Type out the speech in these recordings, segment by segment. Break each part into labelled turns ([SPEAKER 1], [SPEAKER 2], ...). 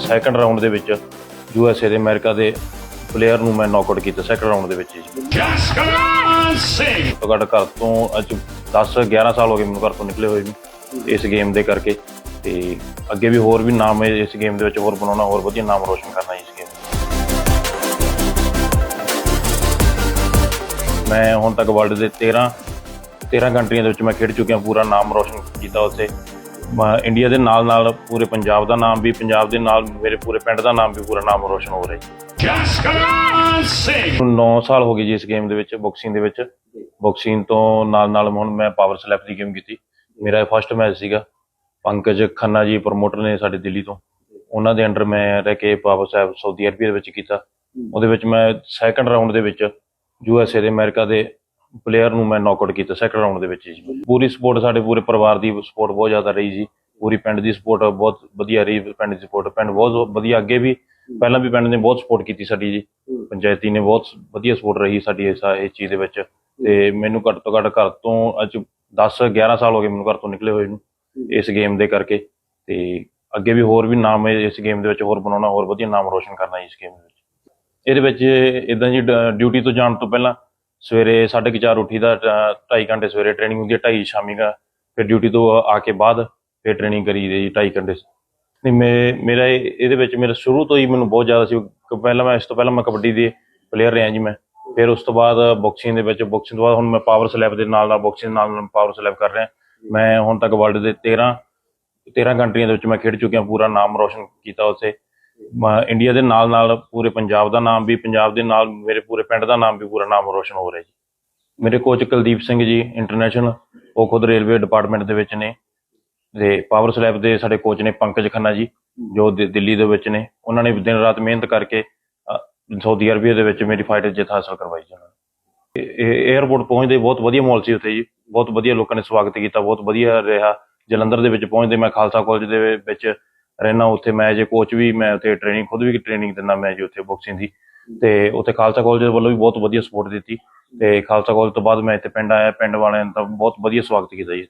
[SPEAKER 1] Second round ਦੇ ਵਿੱਚ U S A ਦੇ ਅਮਰੀਕਾ ਦੇ ਪਲੇਅਰ ਨੂੰ ਮੈਂ ਨੌਕਆਊਟ ਕੀਤਾ ਸੈਕੰਡ ਰਾਊਂਡ ਦੇ ਵਿੱਚ ਜੀ। ਘੱਟ ਘਰ ਤੋਂ ਅੱਜ 10 11 ਸਾਲ ਹੋ ਗਏ ਮੈਨੂੰ ਘਰ ਤੋਂ ਨਿਕਲੇ ਹੋਏ ਨੂੰ ਇਸ ਗੇਮ ਦੇ ਕਰਕੇ ਤੇ ਅੱਗੇ ਵੀ ਹੋਰ ਵੀ ਨਾਮ ਹੈ ਇਸ ਗੇਮ ਦੇ ਵਿੱਚ ਹੋਰ ਬਣਾਉਣਾ ਹੋਰ ਵਧੀਆ ਨਾਮ ਰੋਸ਼ਨ ਕਰਨਾ ਇਸ ਗੇਮ ਮੈਂ ਹੁਣ ਤੱਕ ਵਰਲਡ ਦੇ 13 13 ਕੰਟਰੀਆਂ ਦੇ ਵਿੱਚ ਮੈਂ ਖੇਡ ਚੁੱਕਿਆ ਪੂਰਾ ਨਾਮ ਰੋਸ਼ਨ ਕੀਤਾ ਉੱਥੇ। ਇੰਡੀਆ ਦੇ ਨਾਲ ਨਾਲ ਪੂਰੇ ਪੰਜਾਬ ਦਾ ਨਾਮ ਵੀ ਪੰਜਾਬ ਦੇ ਨਾਲ ਮੇਰੇ ਪੂਰੇ ਪਿੰਡ ਦਾ ਨਾਮ ਵੀ ਪੂਰਾ ਨਾਮ ਰੋਸ਼ਨ ਹੋ ਰਿਹਾ ਜੀ।
[SPEAKER 2] ਜਸਕਰਨ ਸਿੰਘ।
[SPEAKER 1] ਹੁਣ 9 ਸਾਲ ਹੋ ਗਏ ਜੀ ਇਸ ਗੇਮ ਦੇ ਵਿੱਚ ਬਾਕਸਿੰਗ ਦੇ ਵਿੱਚ। ਬਾਕਸਿੰਗ ਤੋਂ ਨਾਲ ਨਾਲ ਹੁਣ ਮੈਂ ਪਾਵਰ ਸਲੈਪ ਦੀ ਗੇਮ ਕੀਤੀ। ਮੇਰਾ ਫਸਟ ਮੈਚ ਸੀਗਾ। ਪੰਕਜ ਖੰਨਾ ਜੀ ਪ੍ਰਮੋਟਰ ਨੇ ਸਾਡੇ ਦਿੱਲੀ ਤੋਂ। ਉਹਨਾਂ ਦੇ ਅੰਡਰ ਮੈਂ ਰਹਿ ਕੇ ਪਾਵਰ ਸਲੈਪ ਸਾਊਦੀ ਅਰਬੀਆ ਦੇ ਵਿੱਚ ਕੀਤਾ। ਉਹਦੇ ਵਿੱਚ ਮੈਂ ਸੈਕੰਡ ਰਾਊਂਡ ਦੇ ਵਿੱਚ ਯੂ ਐਸ ਏ ਦੇ ਅਮਰੀਕਾ ਦੇ ਪਲੇਅਰ ਨੂੰ ਮੈਂ ਨੌਕਆਊਟ ਕੀਤਾ ਸੈਕੰਡ ਰਾਊਂਡ ਦੇ ਵਿੱਚ ਜੀ। ਪੂਰੀ ਸਪੋਰਟ ਸਾਡੇ ਪੂਰੇ ਪਰਿਵਾਰ ਦੀ ਸਪੋਰਟ ਬਹੁਤ ਜ਼ਿਆਦਾ ਰਹੀ ਜੀ। ਪੂਰੀ ਪਿੰਡ ਦੀ ਸਪੋਰਟ ਬਹੁਤ ਵਧੀਆ ਰਹੀ ਪਿੰਡ ਦੀ ਸਪੋਰਟ ਪਿੰਡ ਬਹੁਤ ਵਧੀਆ ਅੱਗੇ ਵੀ ਪਹਿਲਾਂ ਵੀ ਪਿੰਡ ਨੇ ਬਹੁਤ ਸਪੋਰਟ ਕੀਤੀ ਸਾਡੀ ਜੀ। ਪੰਚਾਇਤੀ ਨੇ ਬਹੁਤ ਵਧੀਆ ਸਪੋਰਟ ਰਹੀ ਸਾਡੀ ਇਸ ਇਸ ਚੀਜ਼ ਦੇ ਵਿੱਚ। ਤੇ ਮੈਨੂੰ ਘੱਟ ਤੋਂ ਘੱਟ ਘਰ ਤੋਂ ਅੱਜ 10 11 ਸਾਲ ਹੋ ਗਏ ਮੈਨੂੰ ਘਰ ਤੋਂ ਨਿਕਲੇ ਹੋਏ ਨੂੰ ਇਸ ਗੇਮ ਦੇ ਕਰਕੇ। ਤੇ ਅੱਗੇ ਵੀ ਹੋਰ ਵੀ ਨਾਮ ਇਸ ਗੇਮ ਦੇ ਵਿੱਚ ਹੋਰ ਬਣਾਉਣਾ ਹੋਰ ਵਧੀਆ ਨਾਮ ਰੋਸ਼ਨ ਕਰਨਾ ਇਸ ਗੇਮ ਦੇ ਵਿੱਚ। ਇਹਦੇ ਵਿੱਚ ਇਦਾਂ ਜੀ ਡਿਊਟੀ ਤੋਂ ਜਾਣ ਤੋਂ ਪਹਿਲਾਂ ਸਵੇਰੇ 4:30 ਉੱਠੀ ਦਾ 2.5 ਘੰਟੇ ਸਵੇਰੇ ਟ੍ਰੇਨਿੰਗ ਹੁੰਦੀ ਹੈ 2.5 ਸ਼ਾਮੀ ਦਾ ਫਿਰ ਡਿਊਟੀ ਤੋਂ ਆ ਕੇ ਬਾਅਦ ਫਿਰ ਟ੍ਰੇਨਿੰਗ ਕਰੀ ਦੀ 2.5 ਘੰਟੇ। ਨਹੀਂ, ਮੇ, ਮੇਰਾ ਇਹਦੇ ਵਿੱਚ ਮੇਰਾ ਸ਼ੁਰੂ ਤੋਂ ਹੀ ਮੈਨੂੰ ਬਹੁਤ ਜ਼ਿਆਦਾ ਸੀ ਪਹਿਲਾਂ ਮੈਂ, ਇਸ ਤੋਂ ਪਹਿਲਾਂ ਮੈਂ ਕਬੱਡੀ ਦੇ ਪਲੇਅਰ ਰਿਹਾ ਜੀ ਮੈਂ। ਫਿਰ ਉਸ ਤੋਂ ਬਾਅਦ ਬਾਕਸਿੰਗ ਦੇ ਵਿੱਚ ਬਾਕਸਿੰਗ ਤੋਂ ਬਾਅਦ ਹੁਣ ਮੈਂ ਪਾਵਰ ਸਲੈਬ ਦੇ ਨਾਲ ਨਾਲ ਬਾਕਸਿੰਗ ਨਾਲ ਨਾਲ ਪਾਵਰ ਸਲੈਬ ਕਰ ਰਿਹਾ। ਮੈਂ ਹੁਣ ਤੱਕ ਵਰਲਡ ਦੇ 13 13 ਕੰਟਰੀਆਂ ਦੇ ਵਿੱਚ ਮੈਂ ਖੇਡ ਚੁੱਕਿਆ, ਪੂਰਾ ਨਾਮ ਰੋਸ਼ਨ ਕੀਤਾ ਉੱਥੇ। ਇੰਡੀਆ ਦੇ ਨਾਲ ਨਾਲ ਪੂਰੇ ਪੰਜਾਬ ਦਾ ਨਾਮ ਵੀ, ਪੰਜਾਬ ਦੇ ਨਾਲ ਮੇਰੇ ਪੂਰੇ ਪਿੰਡ ਦਾ ਨਾਮ ਵੀ ਪੂਰਾ ਨਾਮ ਰੋਸ਼ਨ ਹੋ ਰਿਹਾ ਜੀ। ਮੇਰੇ ਕੋਚ ਕੁਲਦੀਪ ਸਿੰਘ ਜੀ ਇੰਟਰਨੈਸ਼ਨਲ ਉਹ ਖੁਦ ਰੇਲਵੇ ਡਿਪਾਰਟਮੈਂਟ ਦੇ ਵਿੱਚ ਨੇ ਤੇ ਪਾਵਰ ਸਲੈਬ ਦੇ ਸਾਡੇ ਕੋਚ ਨੇ ਪੰਕਜ ਖੰਨਾ ਜੀ, ਜੋ ਦਿੱਲੀ ਦੇ ਵਿੱਚ ਨੇ। ਉਹਨਾਂ ਨੇ ਦਿਨ ਰਾਤ ਮਿਹਨਤ ਕਰਕੇ ਸਾਊਦੀ ਅਰਬੀਆ ਦੇ ਵਿੱਚ ਮੇਰੀ ਫਾਈਟ ਜਿੱਤ ਹਾਸਲ ਕਰਵਾਈ ਜੀ ਉਹਨਾਂ ਨੇ। ਇਹ 에어ਪੋਰਟ ਪਹੁੰਚਦੇ ਬਹੁਤ ਵਧੀਆ ਮਾਹੌਲ ਸੀ ਉੱਥੇ ਜੀ। ਬਹੁਤ ਵਧੀਆ ਲੋਕਾਂ ਨੇ ਸਵਾਗਤ ਕੀਤਾ, ਬਹੁਤ ਵਧੀਆ ਰਿਹਾ। ਜਲੰਧਰ ਦੇ ਵਿੱਚ ਪਹੁੰਚਦੇ ਮੈਂ ਖਾਲਸਾ ਕਾਲਜ ਦੇ ਵਿੱਚ ਰਹਿਣਾ ਉੱਥੇ। ਮੈਂ ਜੇ ਕੋਚ ਵੀ, ਮੈਂ ਉੱਥੇ ਟ੍ਰੇਨਿੰਗ ਖੁਦ ਵੀ ਟ੍ਰੇਨਿੰਗ ਦਿੰਦਾ ਮੈਂ ਜੀ ਉੱਥੇ ਬਾਕਸਿੰਗ ਦੀ। ਤੇ ਉੱਥੇ ਖਾਲਸਾ ਕਾਲਜ ਵੱਲੋਂ ਵੀ ਬਹੁਤ ਵਧੀਆ ਸਪੋਰਟ ਦਿੱਤੀ। ਤੇ ਖਾਲਸਾ ਕਾਲਜ ਤੋਂ ਬਾਅਦ ਮੈਂ ਇੱਥੇ ਪਿੰਡ ਆਇਆ, ਪਿੰਡ ਵਾਲਿਆਂ ਨੇ ਤਾਂ ਬਹੁਤ ਵਧੀਆ ਸਵਾਗਤ ਕੀਤਾ ਜੀ।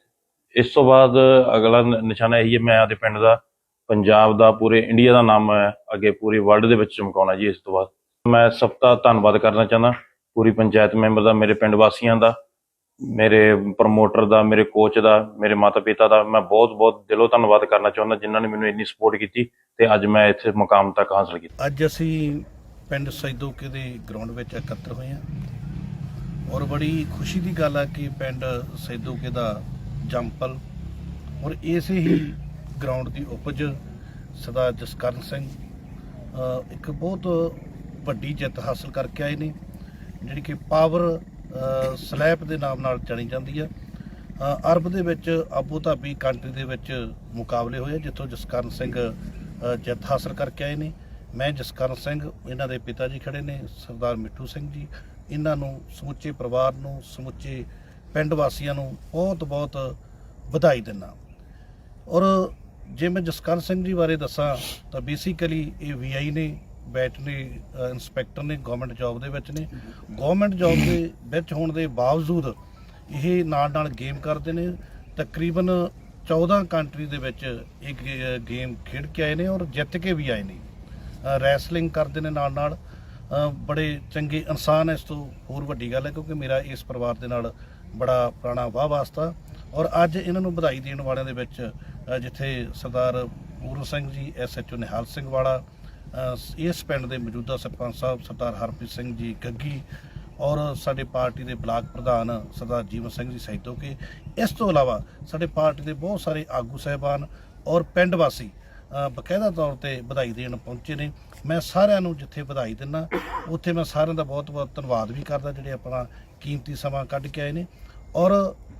[SPEAKER 1] ਇਸ ਤੋਂ ਬਾਅਦ ਅਗਲਾ ਨਿਸ਼ਾਨਾ ਇਹੀ ਹੈ, ਮੈਂ ਆਪਦੇ ਪਿੰਡ ਦਾ, ਪੰਜਾਬ ਦਾ, ਪੂਰੇ ਇੰਡੀਆ ਦਾ ਨਾਮ ਅੱਗੇ ਪੂਰੀ ਵਰਲਡ ਦੇ ਵਿੱਚ ਚਮਕਾਉਣਾ ਜੀ ਇਸ ਤੋਂ ਬਾਅਦ। ਮੈਂ ਸਭ ਦਾ ਧੰਨਵਾਦ ਕਰਨਾ ਚਾਹੁੰਦਾ। ਪੂਰੀ ਪੰਚਾਇਤ ਮੈਂਬਰ ਦਾ, ਮੇਰੇ ਪਿੰਡ ਵਾਸੀਆਂ ਦਾ ਮੇਰੇ ਪ੍ਰਮੋਟਰ ਦਾ, ਮੇਰੇ ਕੋਚ ਦਾ, ਮੇਰੇ ਮਾਤਾ ਪਿਤਾ ਦਾ, ਮੈਂ ਬਹੁਤ ਬਹੁਤ ਦਿਲੋਂ ਧੰਨਵਾਦ ਕਰਨਾ ਚਾਹੁੰਦਾ, ਜਿਨ੍ਹਾਂ ਨੇ ਮੈਨੂੰ ਇੰਨੀ ਸਪੋਰਟ ਕੀਤੀ ਤੇ ਅੱਜ ਮੈਂ ਇੱਥੇ ਮੁਕਾਮ ਤੱਕ ਹਾਸਲ ਕੀਤਾ।
[SPEAKER 3] ਅੱਜ ਅਸੀਂ ਪਿੰਡ ਸੈਦੋਕੇ ਦੇ ਗਰਾਊਂਡ ਵਿੱਚ ਇਕੱਤਰ ਹੋਏ ਹਾਂ ਔਰ ਬੜੀ ਖੁਸ਼ੀ ਦੀ ਗੱਲ ਆ ਕਿ ਪਿੰਡ ਸੈਦੋਕੇ ਦਾ ਜੰਪਲ ਔਰ ਇਸੇ ਹੀ ਗਰਾਊਂਡ ਦੀ ਉਪਜ ਸਰਦਾਰ ਜਸਕਰਨ ਸਿੰਘ ਇੱਕ ਬਹੁਤ ਵੱਡੀ ਜਿੱਤ ਹਾਸਲ ਕਰਕੇ ਆਏ ਨੇ, ਜਿਹੜੀ ਕਿ ਪਾਵਰ ਸਲੈਪ ਦੇ ਨਾਮ ਨਾਲ ਜਾਣੀ ਜਾਂਦੀ ਹੈ ਅਰਬ ਦੇ ਵਿੱਚ ਆਬੂ ਧਾਬੀ ਕੰਟਰੀ ਦੇ ਵਿੱਚ ਮੁਕਾਬਲੇ ਹੋਏ ਜਿੱਥੋਂ ਜਸਕਰਨ ਸਿੰਘ ਜਿੱਤ ਹਾਸਲ ਕਰਕੇ ਆਏ ਨੇ। ਮੈਂ ਜਸਕਰਨ ਸਿੰਘ, ਇਹਨਾਂ ਦੇ ਪਿਤਾ ਜੀ ਖੜੇ ਨੇ, ਸਰਦਾਰ ਮਿੱਠੂ ਸਿੰਘ ਜੀ। ਇਹਨਾਂ ਨੂੰ ਸਮੁੱਚੇ ਪਰਿਵਾਰ ਨੂੰ, ਸਮੁੱਚੇ ਪਿੰਡ ਵਾਸੀਆਂ ਨੂੰ ਬਹੁਤ ਬਹੁਤ ਵਧਾਈ ਦਿੰਦਾ। ਔਰ ਜੇ ਮੈਂ ਜਸਕਰਨ ਸਿੰਘ ਜੀ ਬਾਰੇ ਦੱਸਾਂ, ਤਾਂ ਬੇਸਿਕਲੀ ਇਹ ਵੀਆਈ ਨੇ ਬੈਟ ਨੇ ਇੰਸਪੈਕਟਰ ਨੇ ਗਵਰਨਮੈਂਟ ਜੌਬ ਦੇ ਵਿੱਚ ਨੇ। ਗਵਰਨਮੈਂਟ ਜੌਬ ਦੇ ਵਿੱਚ ਹੋਣ ਦੇ ਬਾਵਜੂਦ ਇਹ ਨਾਲ ਨਾਲ ਗੇਮ ਕਰਦੇ ਨੇ। ਤਕਰੀਬਨ 14 ਕੰਟਰੀ ਦੇ ਵਿੱਚ ਇੱਕ ਗੇਮ ਖੇਡ ਕੇ ਆਏ ਨੇ ਔਰ ਜਿੱਤ ਕੇ ਵੀ ਆਏ ਨੇ। ਰੈਸਲਿੰਗ ਕਰਦੇ ਨੇ ਨਾਲ ਨਾਲ। ਬੜੇ ਚੰਗੇ ਇਨਸਾਨ ਇਸ ਤੋਂ। ਹੋਰ ਵੱਡੀ ਗੱਲ ਹੈ ਕਿਉਂਕਿ ਮੇਰਾ ਇਸ ਪਰਿਵਾਰ ਦੇ ਨਾਲ ਬੜਾ ਪੁਰਾਣਾ ਵਾਹ ਵਾਸਤਾ। ਔਰ ਅੱਜ ਇਹਨਾਂ ਨੂੰ ਵਧਾਈ ਦੇਣ ਵਾਲਿਆਂ ਦੇ ਵਿੱਚ ਜਿੱਥੇ ਸਰਦਾਰ ਪੂਰਨ ਸਿੰਘ ਜੀ ਐਸਐਚਓ ਨਿਹਾਲ ਸਿੰਘ ਵਾਲਾ ਇਸ ਪਿੰਡ ਦੇ ਮੌਜੂਦਾ ਸਰਪੰਚ ਸਾਹਿਬ ਸਰਦਾਰ ਹਰਪ੍ਰੀਤ ਸਿੰਘ ਜੀ ਗੱਗੀ ਔਰ ਸਾਡੇ ਪਾਰਟੀ ਦੇ ਬਲਾਕ ਪ੍ਰਧਾਨ ਸਰਦਾਰ ਜੀਵਨ ਸਿੰਘ ਜੀ ਸੈਦੋਕੇ ਇਸ ਤੋਂ ਇਲਾਵਾ ਸਾਡੇ ਪਾਰਟੀ ਦੇ ਬਹੁਤ ਸਾਰੇ ਆਗੂ ਸਹਿਬਾਨ ਔਰ ਪਿੰਡ ਵਾਸੀ ਅ, ਬਕਾਇਦਾ ਤੌਰ ਤੇ ਵਧਾਈ ਦੇਣ ਪਹੁੰਚੇ ਨੇ। ਮੈਂ ਸਾਰਿਆਂ ਨੂੰ ਜਿੱਥੇ ਵਧਾਈ ਦਿੰਦਾ ਉੱਥੇ ਮੈਂ ਸਾਰਿਆਂ ਦਾ ਬਹੁਤ ਬਹੁਤ ਧੰਨਵਾਦ ਵੀ ਕਰਦਾ ਜਿਹੜੇ ਆਪਣਾ ਕੀਮਤੀ ਸਮਾਂ ਕੱਢ ਕੇ ਆਏ ਨੇ। ਔਰ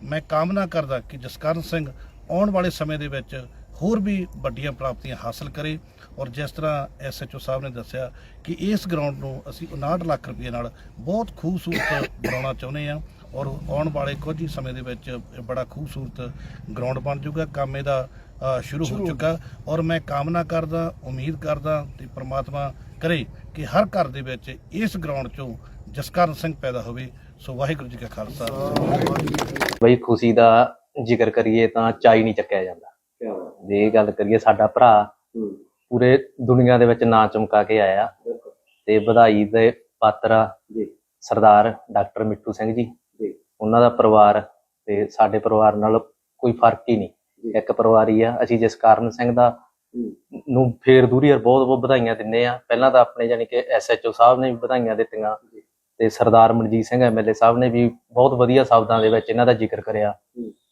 [SPEAKER 3] ਮੈਂ ਕਾਮਨਾ ਕਰਦਾ ਕਿ ਜਸਕਰਨ ਸਿੰਘ ਆਉਣ ਵਾਲੇ ਸਮੇਂ ਦੇ ਵਿੱਚ ਹੋਰ ਵੀ ਵੱਡੀਆਂ ਪ੍ਰਾਪਤੀਆਂ ਹਾਸਲ ਕਰੇ ਔਰ ਜਿਸ ਤਰ੍ਹਾਂ ਐਸਐਚਓ ਸਾਹਿਬ ਨੇ ਦੱਸਿਆ ਕਿ ਇਸ ਗਰਾਊਂਡ ਨੂੰ ਅਸੀਂ 59 ਲੱਖ ਰੁਪਏ ਨਾਲ ਬਹੁਤ ਖੂਬਸੂਰਤ ਬਣਾਉਣਾ ਚਾਹੁੰਦੇ ਹਾਂ ਔਰ ਆਉਣ ਵਾਲੇ ਕੁਝ ਹੀ ਸਮੇਂ ਦੇ ਵਿੱਚ ਇਹ ਬੜਾ ਖੂਬਸੂਰਤ ਗਰਾਊਂਡ ਬਣ ਜਾਊਗਾ ਕੰਮ ਇਹਦਾ ਸ਼ੁਰੂ ਹੋ ਚੁੱਕਾ ਔਰ ਮੈਂ ਕਾਮਨਾ ਕਰਦਾ ਉਮੀਦ ਕਰਦਾ ਤੇ ਪ੍ਰਮਾਤਮਾ ਕਰੇ ਕਿ ਹਰ ਘਰ ਦੇ ਵਿੱਚ ਇਸ ਗਰਾਊਂਡ 'ਚੋਂ ਜਸਕਰਨ ਸਿੰਘ ਪੈਦਾ ਹੋਵੇ। ਸੋ ਵਾਹਿਗੁਰੂ ਜੀ ਕਾ ਖਾਲਸਾ।
[SPEAKER 4] ਬਈ ਖੁਸ਼ੀ ਦਾ ਜ਼ਿਕਰ ਕਰੀਏ ਤਾਂ ਚਾਈ ਨਹੀਂ ਚੱਕਿਆ ਜਾਂਦਾ। ਜੇ ਇਹ ਗੱਲ ਕਰੀਏ ਸਾਡਾ ਭਰਾ ਪੂਰੇ ਦੁਨੀਆ ਦੇ ਵਿੱਚ ਨਾਂ ਚਮਕਾ ਕੇ ਆਇਆ। ਤੇ ਵਧਾਈ ਦੇ ਪਾਤਰ ਆ ਸਰਦਾਰ ਡਾਕਟਰ ਮਿੱਠੂ ਸਿੰਘ ਜੀ। ਉਹਨਾਂ ਦਾ ਪਰਿਵਾਰ ਤੇ ਸਾਡੇ ਪਰਿਵਾਰ ਨਾਲ ਕੋਈ ਫ਼ਰਕ ਹੀ ਨਹੀਂ। ਇੱਕ ਪਰਿਵਾਰ ਹੀ ਆ। ਅਸੀਂ ਜਿਸ ਕਾਰਨ ਸਿੰਘ ਦਾ ਨੂੰ ਫੇਰ ਦੂਰੀ ਯਾਰ ਬਹੁਤ ਬਹੁਤ ਵਧਾਈਆਂ ਦਿੰਦੇ ਆ। ਪਹਿਲਾਂ ਤਾਂ ਆਪਣੇ ਜਾਨੀ ਕਿ ਐਸਐਚਓ ਸਾਹਿਬ ਨੇ ਵੀ ਵਧਾਈਆਂ ਦਿੱਤੀਆਂ। ਤੇ ਸਰਦਾਰ ਮਨਜੀਤ ਸਿੰਘ ਐਮਐਲਏ ਸਾਹਿਬ ਨੇ ਵੀ ਬਹੁਤ ਵਧੀਆ ਸ਼ਬਦਾਂ ਦੇ ਵਿੱਚ ਇਹਨਾਂ ਦਾ ਜ਼ਿਕਰ ਕਰਿਆ।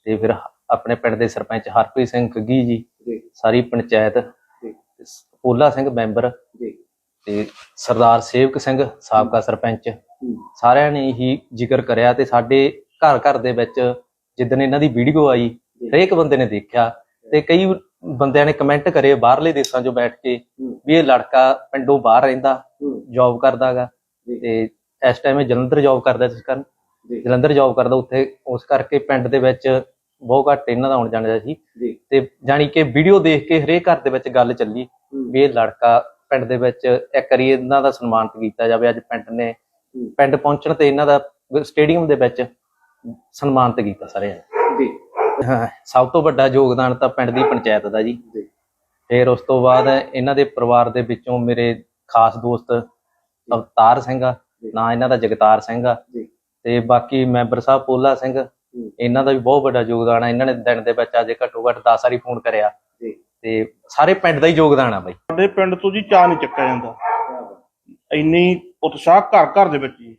[SPEAKER 4] ਤੇ ਫਿਰ ਆਪਣੇ ਪਿੰਡ ਦੇ ਸਰਪੰਚ ਹਰਪ੍ਰੀਤ ਸਿੰਘ ਘੱਗੀ ਜੀ
[SPEAKER 5] ਜੀ।
[SPEAKER 4] ਸਾਰੀ ਪੰਚਾਇਤ
[SPEAKER 5] ਜੀ।
[SPEAKER 4] ਪੋਲਾ ਸਿੰਘ ਮੈਂਬਰ
[SPEAKER 5] ਜੀ।
[SPEAKER 4] ਤੇ ਸਰਦਾਰ ਸੇਵਕ ਸਿੰਘ ਸਾਬਕਾ ਸਰਪੰਚ ਸਾਰਿਆਂ ਨੇ ਹੀ ਜ਼ਿਕਰ ਕਰਿਆ ਤੇ ਸਾਡੇ ਘਰ ਘਰ ਦੇ ਵਿੱਚ ਜਿੱਦਣ ਇਹਨਾਂ ਦੀ ਵੀਡੀਓ ਆਈ ਹਰੇਕ ਬੰਦੇ ਨੇ ਦੇਖਿਆ ਤੇ ਕਈ ਬੰਦਿਆਂ ਨੇ ਕਮੈਂਟ ਕਰੇ ਬਾਹਰਲੇ ਦੇਸ਼ਾਂ 'ਚੋਂ ਬੈਠ ਕੇ ਵੀ ਇਹ ਲੜਕਾ ਪਿੰਡੋਂ ਬਾਹਰ ਰਹਿੰਦਾ ਜੌਬ ਕਰਦਾਗਾ। ਤੇ ਇਸ ਟਾਈਮ ਇਹ ਜਲੰਧਰ ਜੌਬ ਕਰਦਾ ਜਿਸ ਕਾਰਨ ਜਲੰਧਰ ਜੌਬ ਕਰਦਾ ਉੱਥੇ ਉਸ ਕਰਕੇ ਪਿੰਡ ਦੇ ਵਿੱਚ ਬਹੁਤ ਘੱਟ ਇਹਨਾਂ ਦਾ ਆਉਣ ਜਾਣਾ ਸੀ।
[SPEAKER 5] ਜੀ।
[SPEAKER 4] ਤੇ ਜਾਣੀ ਕਿ ਵੀਡੀਓ ਦੇਖ ਕੇ ਹਰੇਕ ਘਰ ਦੇ ਵਿੱਚ ਗੱਲ ਚੱਲੀ ਵੀ ਇਹ ਲੜਕਾ ਪਿੰਡ ਦੇ ਵਿੱਚ ਇੱਕ ਵਾਰੀ ਇਹਨਾਂ ਦਾ ਸਨਮਾਨਿਤ ਕੀਤਾ ਜਾਵੇ। ਅੱਜ ਪਿੰਡ ਨੇ ਪਿੰਡ ਪਹੁੰਚਣ ਤੇ ਇਹਨਾਂ ਦਾ ਸਟੇਡੀਅਮ ਦੇ ਵਿੱਚ ਸਨਮਾਨਿਤ ਕੀਤਾ ਸਾਰਿਆਂ ਨੇ।
[SPEAKER 5] ਜੀ।
[SPEAKER 4] ਹਾਂ, ਸਭ ਤੋਂ ਵੱਡਾ ਯੋਗਦਾਨ ਤਾਂ ਪਿੰਡ ਦੀ ਪੰਚਾਇਤ ਦਾ ਜੀ। ਫਿਰ ਉਸ ਤੋਂ ਬਾਅਦ ਇਹਨਾਂ ਦੇ ਪਰਿਵਾਰ ਦੇ ਵਿੱਚੋਂ ਮੇਰੇ ਖਾਸ ਦੋਸਤ ਅਵਤਾਰ ਸਿੰਘ ਆ ਨਾਂ ਇਹਨਾਂ ਦਾ ਜਗਤਾਰ ਸਿੰਘ ਆ। ਤੇ ਬਾਕੀ ਮੈਂਬਰ ਸਾਹਿਬ ਪੋਲਾ ਸਿੰਘ ਇਹਨਾਂ ਦਾ ਵੀ ਬਹੁਤ ਵੱਡਾ ਯੋਗਦਾਨ ਆ। ਇਹਨਾਂ ਨੇ ਦਿਨ ਦੇ ਵਿੱਚ ਅੱਜ ਘੱਟੋ ਘੱਟ 10 ਵਾਰੀ ਫੋਨ ਕਰਿਆ। ਤੇ ਸਾਰੇ ਪਿੰਡ ਦਾ ਹੀ ਯੋਗਦਾਨ ਆ ਬਾਈ।
[SPEAKER 6] ਸਾਡੇ ਪਿੰਡ ਤੋਂ ਜੀ ਚਾਹ ਨਹੀਂ ਚੱਕਿਆ ਜਾਂਦਾ। ਇੰਨੀ ਉਤਸ਼ਾਹ ਘਰ ਘਰ ਦੇ ਵਿੱਚ ਜੀ।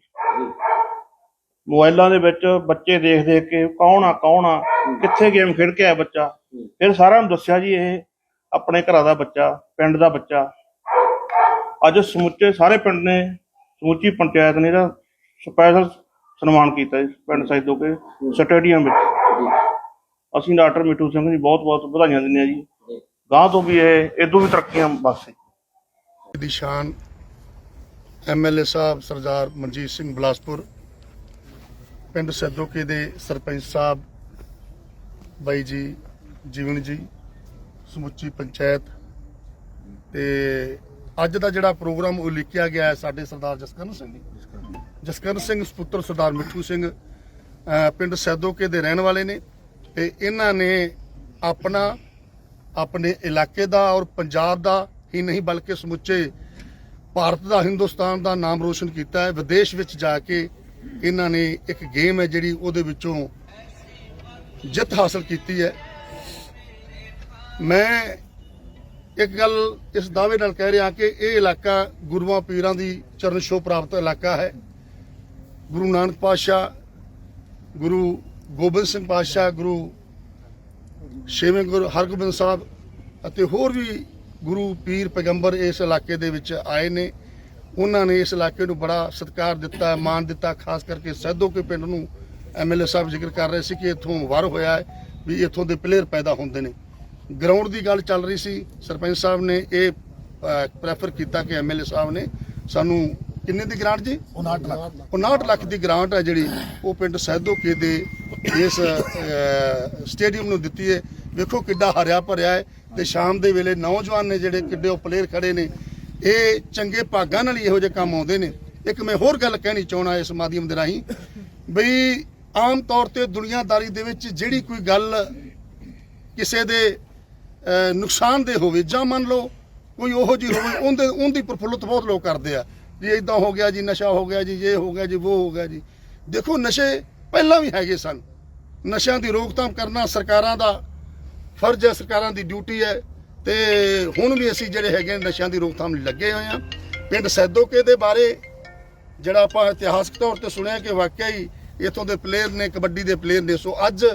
[SPEAKER 6] ਮੋਬਾਈਲਾਂ ਦੇ ਵਿੱਚ ਬੱਚੇ ਦੇਖ ਦੇਖ ਕੇ ਕੌਣ ਆ ਕੌਣ ਆ ਕਿੱਥੇ ਗੇਮ ਖੇਡ ਕੇ ਆਇਆ ਬੱਚਾ। ਫਿਰ ਸਾਰਿਆਂ ਨੂੰ ਦੱਸਿਆ ਜੀ ਇਹ ਆਪਣੇ ਘਰਾਂ ਦਾ ਬੱਚਾ ਪਿੰਡ ਦਾ ਬੱਚਾ। ਅੱਜ ਸਮੁੱਚੇ ਸਾਰੇ ਪਿੰਡ ਨੇ ਸਮੁੱਚੀ ਪੰਚਾਇਤ ਨੇ ਇਹਦਾ ਸਪੈਸ਼ਲ ਸਨਮਾਨ ਕੀਤਾ ਜੀ ਪਿੰਡ ਸੈਦੋ ਕੇ ਸਟੇਡੀਅਮ ਵਿੱਚ। ਅਸੀਂ ਡਾਕਟਰ ਮਿੱਠੂ ਸਿੰਘ ਜੀ ਬਹੁਤ ਬਹੁਤ ਵਧਾਈਆਂ ਦਿੰਦੇ ਆ ਜੀ। ਗਾਂ ਤੋਂ ਵੀ ਇਹ ਇਦੋਂ ਵੀ ਤਰੱਕੀਆਂ ਬਸ
[SPEAKER 7] ਦੀ ਸ਼ਾਨ ਐਮਐਲਏ ਸਾਹਿਬ ਸਰਦਾਰ ਮਨਜੀਤ ਸਿੰਘ ਬਲਾਸਪੁਰ ਪਿੰਡ ਸੈਦੋਕੇ ਦੇ ਸਰਪੰਚ ਸਾਹਿਬ ਬਾਈ ਜੀ ਜੀਵਨ ਜੀ ਸਮੁੱਚੀ ਪੰਚਾਇਤ ਤੇ ਅੱਜ ਦਾ ਜਿਹੜਾ ਪ੍ਰੋਗਰਾਮ ਉਲੀਕਿਆ ਗਿਆ ਹੈ ਸਾਡੇ ਸਰਦਾਰ ਜਸਕਰਨ ਸਿੰਘ ਜੀ। ਜਸਕਰਨ ਸਿੰਘ, ਸੁਪੁੱਤਰ ਸਰਦਾਰ ਮਿੱਠੂ ਸਿੰਘ ਪਿੰਡ ਸੈਦੋਕੇ ਦੇ ਰਹਿਣ ਵਾਲੇ ਨੇ ਤੇ ਇਹਨਾਂ ਨੇ ਆਪਣਾ, ਆਪਣੇ ਇਲਾਕੇ ਦਾ ਔਰ ਪੰਜਾਬ ਦਾ ਹੀ ਨਹੀਂ ਬਲਕਿ ਸਮੁੱਚੇ ਭਾਰਤ ਦਾ, ਹਿੰਦੁਸਤਾਨ ਦਾ ਨਾਮ ਰੋਸ਼ਨ ਕੀਤਾ ਹੈ। ਵਿਦੇਸ਼ ਵਿੱਚ ਜਾ ਕੇ ਇਹਨਾਂ ਨੇ ਇੱਕ ਗੇਮ ਹੈ ਜਿਹੜੀ ਉਹਦੇ ਵਿੱਚੋਂ ਜਿੱਤ ਹਾਸਲ ਕੀਤੀ ਹੈ। ਮੈਂ ਇੱਕ ਗੱਲ ਇਸ ਦਾਅਵੇ ਨਾਲ ਕਹਿ ਰਿਹਾ ਕਿ ਇਹ ਇਲਾਕਾ ਗੁਰੂਆਂ ਪੀਰਾਂ ਦੀ ਚਰਨ ਛੋਹ ਪ੍ਰਾਪਤ ਇਲਾਕਾ ਹੈ। ਗੁਰੂ ਨਾਨਕ ਪਾਤਸ਼ਾਹ, ਗੁਰੂ ਗੋਬਿੰਦ ਸਿੰਘ ਪਾਤਸ਼ਾਹ, ਗੁਰੂ ਛੇਵੇਂ ਗੁਰੂ ਹਰਗੋਬਿੰਦ ਸਾਹਿਬ ਅਤੇ ਹੋਰ ਵੀ ਗੁਰੂ ਪੀਰ ਪੈਗੰਬਰ ਇਸ ਇਲਾਕੇ ਦੇ ਵਿੱਚ ਆਏ ਨੇ। ਉਹਨਾਂ ਨੇ ਇਸ ਇਲਾਕੇ ਨੂੰ ਬੜਾ ਸਤਿਕਾਰ ਦਿੱਤਾ, ਮਾਣ ਦਿੱਤਾ, ਖਾਸ ਕਰਕੇ ਸੈਦੋ ਕੇ ਪਿੰਡ ਨੂੰ ਐਮਐਲਏ ਸਾਹਿਬ ਜ਼ਿਕਰ ਕਰ ਰਹੇ ਸੀ ਕਿ ਇੱਥੋਂ ਵਾਰ ਹੋਇਆ ਹੈ ਵੀ ਇੱਥੋਂ ਦੇ ਪਲੇਅਰ ਪੈਦਾ ਹੁੰਦੇ ਨੇ। ਗਰਾਊਂਡ ਦੀ ਗੱਲ ਚੱਲ ਰਹੀ ਸੀ। ਸਰਪੰਚ ਸਾਹਿਬ ਨੇ ਇਹ ਪ੍ਰੈਫਰ ਕੀਤਾ ਕਿ ਐਮਐਲਏ ਸਾਹਿਬ ਨੇ ਸਾਨੂੰ ਕਿੰਨੇ ਦੀ ਗ੍ਰਾਂਟ ਜੀ? 59 ਲੱਖ। 59 ਲੱਖ ਦੀ ਗ੍ਰਾਂਟ ਹੈ ਜਿਹੜੀ ਉਹ ਪਿੰਡ ਸੈਦੋਕੇ ਦੇ ਇਸ ਸਟੇਡੀਅਮ ਨੂੰ ਦਿੱਤੀ ਹੈ। ਵੇਖੋ ਕਿੱਡਾ ਹਰਿਆ ਭਰਿਆ ਹੈ ਤੇ ਸ਼ਾਮ ਦੇ ਵੇਲੇ ਨੌਜਵਾਨ ਨੇ ਜਿਹੜੇ ਕਿੱਡੇ ਉਹ ਪਲੇਅਰ ਖੜੇ ਨੇ। ਇਹ ਚੰਗੇ ਭਾਗਾਂ ਨਾਲ ਹੀ ਇਹੋ ਜਿਹੇ ਕੰਮ ਆਉਂਦੇ ਨੇ। ਇੱਕ ਮੈਂ ਹੋਰ ਗੱਲ ਕਹਿਣੀ ਚਾਹਣਾ ਇਸ ਮਾਧਿਅਮ ਦੇ ਰਾਹੀਂ ਬਈ ਆਮ ਤੌਰ ਤੇ ਦੁਨੀਆਦਾਰੀ ਦੇ ਵਿੱਚ ਜਿਹੜੀ ਕੋਈ ਗੱਲ ਕਿਸੇ ਦੇ ਅਹ, ਨੁਕਸਾਨਦੇਹ ਹੋਵੇ ਜਾਂ ਮੰਨ ਲਓ ਕੋਈ ਉਹੋ ਜੀ ਹੋਵੇ ਉਹਦੇ ਉਹਦੀ ਪ੍ਰਫੁੱਲਤ ਬਹੁਤ ਲੋਕ ਕਰਦੇ ਆ। ਜੀ ਇਦਾਂ ਹੋ ਗਿਆ ਜੀ, ਨਸ਼ਾ ਹੋ ਗਿਆ ਜੀ, ਇਹ ਹੋ ਗਿਆ ਜੀ, ਉਹ ਹੋ ਗਿਆ ਜੀ। ਦੇਖੋ, ਨਸ਼ੇ ਪਹਿਲਾਂ ਵੀ ਹੈਗੇ ਸਨ। ਨਸ਼ਿਆਂ ਦੀ ਰੋਕਥਾਮ ਕਰਨਾ ਸਰਕਾਰਾਂ ਦਾ ਫਰਜ਼ ਹੈ, ਸਰਕਾਰਾਂ ਦੀ ਡਿਊਟੀ ਹੈ। ਤੇ ਹੁਣ ਵੀ ਅਸੀਂ ਜਿਹੜੇ ਹੈਗੇ ਨੇ ਨਸ਼ਿਆਂ ਦੀ ਰੋਕਥਾਮ ਲਈ ਲੱਗੇ ਹੋਏ ਆ ਪਿੰਡ ਸੈਦੋਕੇ ਦੇ ਬਾਰੇ ਜਿਹੜਾ ਆਪਾਂ ਇਤਿਹਾਸਕ ਤੌਰ ਤੇ ਸੁਣਿਆ ਕਿ ਵਾਕਿਆ ਹੀ ਇਥੋਂ ਦੇ ਪਲੇਅਰ ਨੇ, ਕਬੱਡੀ ਦੇ ਪਲੇਅਰ ਨੇ। ਸੋ ਅੱਜ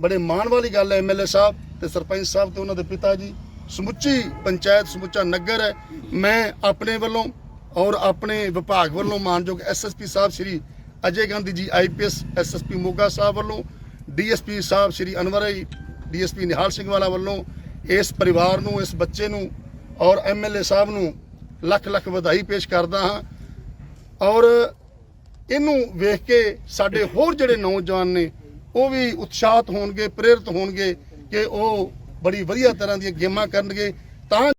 [SPEAKER 7] ਬੜੇ ਮਾਣ ਵਾਲੀ ਗੱਲ ਹੈ ਐਮਐਲਏ ਸਾਹਿਬ ਤੇ ਸਰਪੰਚ ਸਾਹਿਬ ਤੇ ਉਹਨਾਂ ਦੇ ਪਿਤਾ ਜੀ। ਸਮੁੱਚੀ ਪੰਚਾਇਤ ਸਮੁੱਚਾ ਨਗਰ ਹੈ। ਮੈਂ ਆਪਣੇ ਵੱਲੋਂ ਔਰ ਆਪਣੇ ਵਿਭਾਗ ਵੱਲੋਂ ਮਾਨਯੋਗ ਐਸਐਸਪੀ ਸਾਹਿਬ ਸ੍ਰੀ ਅਜੇ ਗਾਂਧੀ ਜੀ ਆਈਪੀਐਸ ਐਸਐਸਪੀ ਮੋਗਾ ਸਾਹਿਬ ਵੱਲੋਂ ਡੀਐਸਪੀ ਸਾਹਿਬ ਸ੍ਰੀ ਅਨਵਰ ਆਈ ਡੀਐਸਪੀ ਨਿਹਾਲ ਸਿੰਘ ਵਾਲਾ ਵੱਲੋਂ ਇਸ ਪਰਿਵਾਰ ਨੂੰ, ਇਸ ਬੱਚੇ ਨੂੰ ਔਰ ਐਮਐਲਏ ਸਾਹਿਬ ਨੂੰ ਲੱਖ ਲੱਖ ਵਧਾਈ ਪੇਸ਼ ਕਰਦਾ ਹਾਂ। ਔਰ ਇਹਨੂੰ ਵੇਖ ਕੇ ਸਾਡੇ ਹੋਰ ਜਿਹੜੇ ਨੌਜਵਾਨ ਨੇ, ਉਹ ਵੀ ਉਤਸ਼ਾਹਤ ਹੋਣਗੇ, ਪ੍ਰੇਰਿਤ ਹੋਣਗੇ ਕਿ ਉਹ ਬੜੀ ਵਧੀਆ ਤਰ੍ਹਾਂ ਦੀਆਂ ਗੇਮਾਂ ਕਰਨਗੇ। ਤਾਂ